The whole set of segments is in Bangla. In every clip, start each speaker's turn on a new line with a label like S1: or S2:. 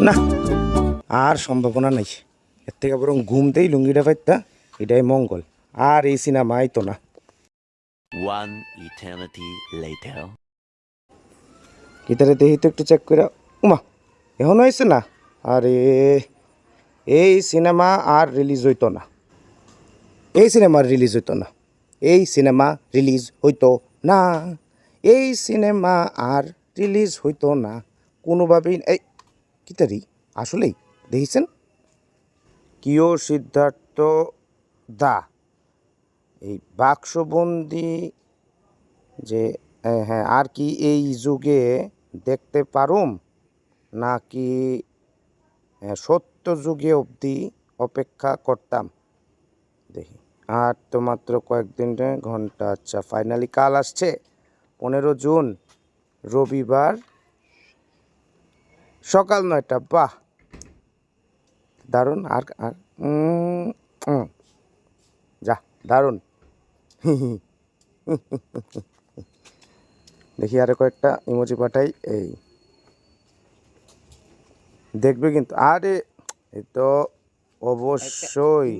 S1: না আর সম্ভাবনা নাই। এর থেকে বরং ঘুমতেই লুঙ্গিটা পাইতা এটাই মঙ্গল। আর এই সিনেমা আইতো না।
S2: One eternity later.
S1: গিটারে দেখি তো একটু চেক করে উমা এখনও হয়েছে না? আরে এই সিনেমা আর রিলিজ হইতো না। এই সিনেমা রিলিজ হইতো না। এই সিনেমা রিলিজ হইতো না। এই সিনেমা আর রিলিজ হইতো না। কোনোভাবেই এই কিতারি আসলেই, দেখেছেন? কিও সিদ্ধার্থ দা? এই বাক্সবন্দি যে হ্যাঁ আর কি এই যুগে দেখতে পারুম? নাকি সত্য যুগে অবধি অপেক্ষা করতাম? দেখি। আর তো মাত্র কয়েকদিন ঘণ্টা আচ্ছা ফাইনালি কাল আসছে, পনেরো জুন, রবিবার। সকাল নয়টা বাহ। দারুণ আর আর যা দারুণ। দেখি আরও কয়েকটা ইমোজি পাঠাই এই। দেখবে কিন্তু আরে এই তো অবশ্যই।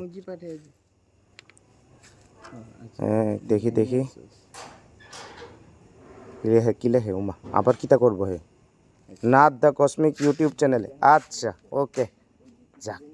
S1: হ্যাঁ দেখি দেখি। কি লেখে উমা আবার কিতা করব হে? নাথ দ্য কসমিক ইউটিউব চ্যানেলে। আচ্ছা ওকে যাক।